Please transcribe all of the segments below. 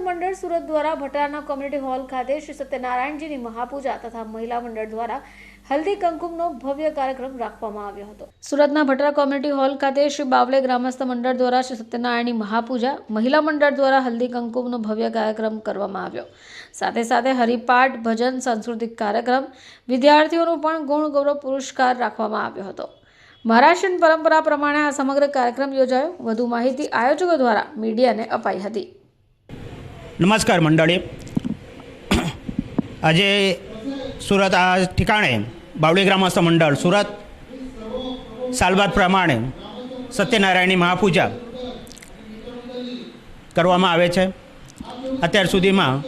મંડળ સુરત દ્વારા ભટારના community hall ખાતે શ્રી સત્યનારાયણજીની મહાપૂજા તથા મહિલા મંડળ દ્વારા હલ્દી કંકુમનો ભવ્ય કાર્યક્રમ રાખવામાં આવ્યો હતો. સુરતના ભટારા કોમ્યુનિટી હોલ ખાતે શ્રી બાવલે ગ્રામસ્થ મંડળ દ્વારા શ્રી સત્યનારાયણની મહાપૂજા, મહિલા મંડળ દ્વારા હલ્દી કંકુમનો ભવ્ય કાર્યક્રમ કરવામાં આવ્યો. સાથે સાથે હરિપાઠ, ભજન, સાંસ્કૃતિક કાર્યક્રમ વિદ્યાર્થીઓનો પણ ગુણ ગૌરવ પુરસ્કાર રાખવામાં આવ્યો હતો. મહારાષ્ટ્રીયન પરંપરા પ્રમાણે આ સમગ્ર કાર્યક્રમ યોજાયો. વધુ માહિતી આયોજકો દ્વારા મીડિયાને અપાઈ હતી. નમસ્કાર મંડળી. આજે સુરત, આ ઠिकाणे બાવળી ગ્રામસ્થ મંડળ સુરત સાલબાદ પ્રમાણે સત્યનારાયણની મહાપૂજા કરવામાં આવે છે. અત્યાર સુધીમાં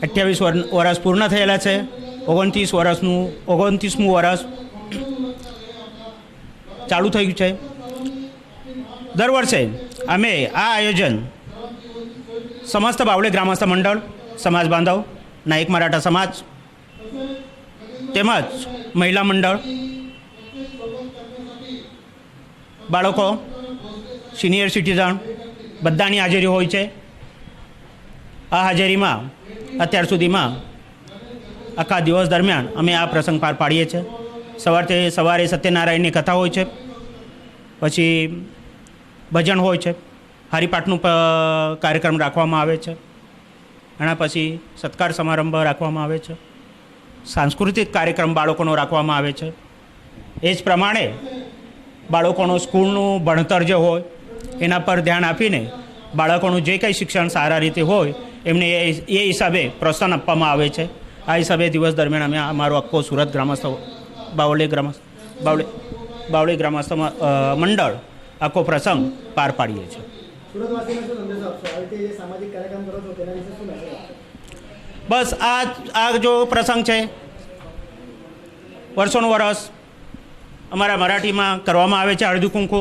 અઠ્યાવીસ વર્ષ પૂર્ણ થયેલા છે. ઓગણત્રીસ વર્ષનું ઓગણત્રીસમું વર્ષ ચાલુ થયું છે. દર વર્ષે અમે આ આયોજન સમસ્ત બાવળે ગ્રામસ્થ મંડળ સમાજ બાંધવ નાયક મરાઠા સમાજ તેમજ મહિલા મંડળ બાળકો સિનિયર સિટીઝન બધાની હાજરી હોય છે આ હાજરીમાં અત્યાર સુધીમાં આખા દિવસ દરમિયાન અમે આ પ્રસંગ પાર પાડીએ છીએ સવારથી સવારે સત્યનારાયણની કથા હોય છે પછી ભજન હોય છે હરિપાઠનું કાર્યક્રમ રાખવામાં આવે છે. એના પછી સત્કાર સમારંભ રાખવામાં આવે છે. સાંસ્કૃતિક કાર્યક્રમ બાળકોનો રાખવામાં આવે છે. એ જ પ્રમાણે બાળકોનું સ્કૂલનું ભણતર જે હોય, એના પર ધ્યાન આપીને બાળકોનું જે કંઈ શિક્ષણ સારા રીતે હોય, એમને એ એ હિસાબે પ્રોત્સાહન આપવામાં આવે છે. આ હિસાબે દિવસ દરમિયાન અમે અમારો આખો સુરત ગ્રામસ્થ બાવળી ગ્રામસ્થ બાવળી બાવળી ગ્રામસ્થ મંડળ આખો પ્રસંગ પાર પાડીએ છીએ. સુરતવાસીને શું સંદેશો આપશો? આ રીતે જે સામાજિક કાર્યક્રમ કરો છો તેના વિશે શું મેસેજ બસ આ આ જો પ્રસંગ છે. વર્ષોનું વરસ અમારા મરાઠીમાં કરવામાં આવે છે અડધું કુંકુ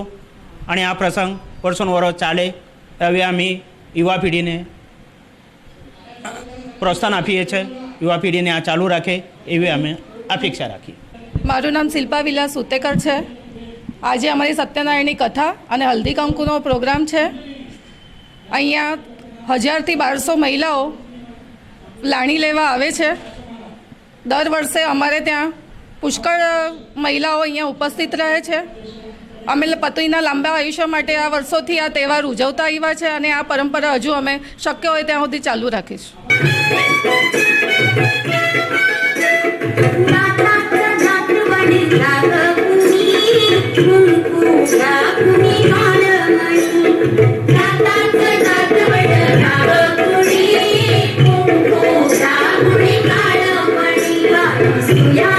અને આ પ્રસંગ વર્ષોનું વરસ ચાલે. હવે અમે યુવા પેઢીને પ્રોત્સાહન આપીએ છીએ. યુવા પેઢીને આ ચાલુ રાખે એવી અમે અપેક્ષા રાખીએ. મારું નામ શિલ્પા વિલાસ સુતેકર છે. આજે અમારી સત્યનારાયણની કથા અને હલ્દી કંકુનો પ્રોગ્રામ છે. અહીંયા હજારથી બારસો મહિલાઓ લાણી લેવા આવે છે. દર વર્ષે અમારે ત્યાં પુષ્કળ મહિલાઓ અહીંયા ઉપસ્થિત રહે છે. અમે પતિના લાંબા આયુષ્ય માટે આ વર્ષોથી આ તહેવાર ઉજવતા આવ્યા છે અને આ પરંપરા હજુ અમે શક્ય હોય ત્યાં સુધી ચાલુ રાખીશું. Yeah.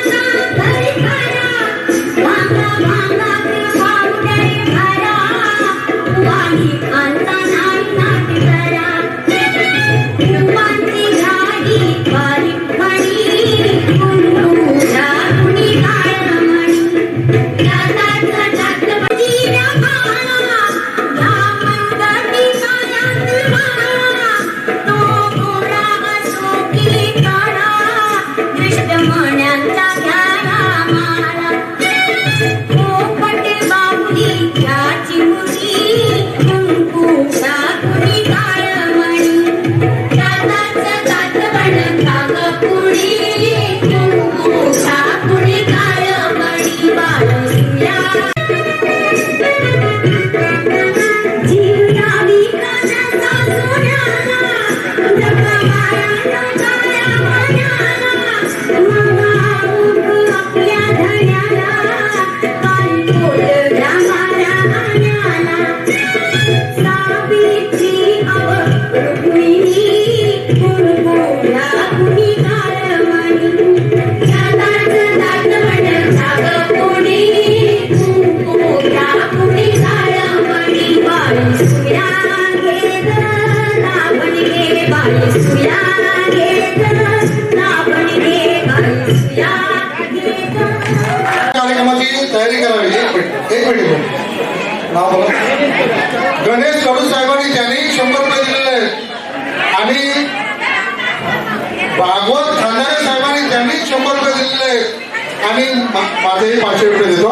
कार्यक्रमाची तयारी करावी. एक मिनिट एक मिनिट नाव बोला. गणेश कडू साहेबांनी त्यांनी शंभर रुपये दिलेले आहेत. आणि भागवत खांदारे साहेबांनी त्यांनी शंभर रुपये दिलेले आहेत. आणि माझेही पाचशे रुपये देतो